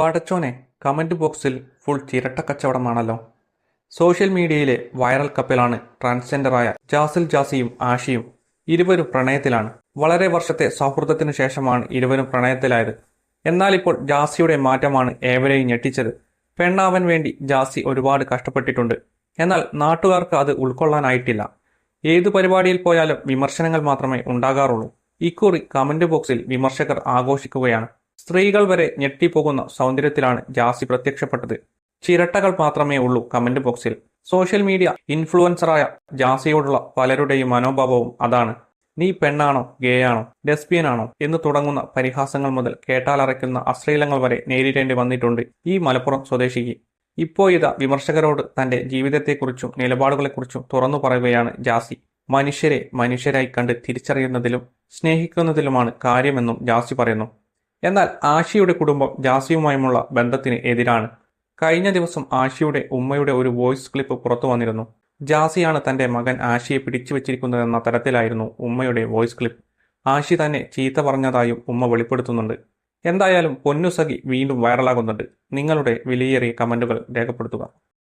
പടച്ചോനെ കമന്റ് ബോക്സിൽ ഫുൾ ചിരട്ട കച്ചവടമാണല്ലോ. സോഷ്യൽ മീഡിയയിലെ വൈറൽ കപ്പിലാണ് ട്രാൻസ്ജെൻഡറായ ജാസിൽ ജാസിയും ആഷിയും ഇരുവരും പ്രണയത്തിലാണ്. വളരെ വർഷത്തെ സൗഹൃദത്തിനു ശേഷമാണ് ഇരുവരും പ്രണയത്തിലായത്. എന്നാൽ ഇപ്പോൾ ജാസിയുടെ മാറ്റമാണ് ഏവരെയും ഞെട്ടിച്ചത്. പെണ്ണാവൻ വേണ്ടി ജാസി ഒരുപാട് കഷ്ടപ്പെട്ടിട്ടുണ്ട്. എന്നാൽ നാട്ടുകാർക്ക് അത് ഉൾക്കൊള്ളാനായിട്ടില്ല. ഏതു പരിപാടിയിൽ പോയാലും വിമർശനങ്ങൾ മാത്രമേ ഉണ്ടാകാറുള്ളൂ. ഇക്കുറി കമന്റ് ബോക്സിൽ വിമർശകർ ആഘോഷിക്കുകയാണ്. സ്ത്രീകൾ വരെ ഞെട്ടിപ്പോകുന്ന സൗന്ദര്യത്തിലാണ് ജാസി പ്രത്യക്ഷപ്പെട്ടത്. ചിരട്ടകൾ മാത്രമേ ഉള്ളൂ കമന്റ് ബോക്സിൽ സോഷ്യൽ മീഡിയ ഇൻഫ്ലുവൻസറായ ജാസിയോടുള്ള പലരുടെയും മനോഭാവവും അതാണ്. നീ പെണ്ണാണോ ഗേയാണോ ആണോ? എന്ന് തുടങ്ങുന്ന പരിഹാസങ്ങൾ മുതൽ കേട്ടാലറയ്ക്കുന്ന അശ്ലീലങ്ങൾ വരെ നേരിടേണ്ടി വന്നിട്ടുണ്ട് ഈ മലപ്പുറം സ്വദേശിക്ക്. ഇപ്പോഴിതാ വിമർശകരോട് തന്റെ ജീവിതത്തെക്കുറിച്ചും നിലപാടുകളെക്കുറിച്ചും തുറന്നു പറയുകയാണ് ജാസി. മനുഷ്യരെ മനുഷ്യരായി കണ്ട് തിരിച്ചറിയുന്നതിലും സ്നേഹിക്കുന്നതിലുമാണ് കാര്യമെന്നും ജാസി പറയുന്നു. എന്നാൽ ആഷിയുടെ കുടുംബം ജാസിയുമായുമുള്ള ബന്ധത്തിന് എതിരാണ്. കഴിഞ്ഞ ദിവസം ആഷിയുടെ ഉമ്മയുടെ ഒരു വോയിസ് ക്ലിപ്പ് പുറത്തു വന്നിരുന്നു. ജാസിയാണ് തന്റെ മകൻ ആഷിയെ പിടിച്ചു വെച്ചിരിക്കുന്നതെന്ന തരത്തിലായിരുന്നു ഉമ്മയുടെ വോയിസ് ക്ലിപ്പ്. ആഷി തന്നെ ചീത്ത പറഞ്ഞതായും ഉമ്മ വെളിപ്പെടുത്തുന്നുണ്ട്. എന്തായാലും പൊന്നുസഖി വീണ്ടും വൈറലാകുന്നുണ്ട്. നിങ്ങളുടെ വിലയേറിയ കമന്റുകൾ രേഖപ്പെടുത്തുക.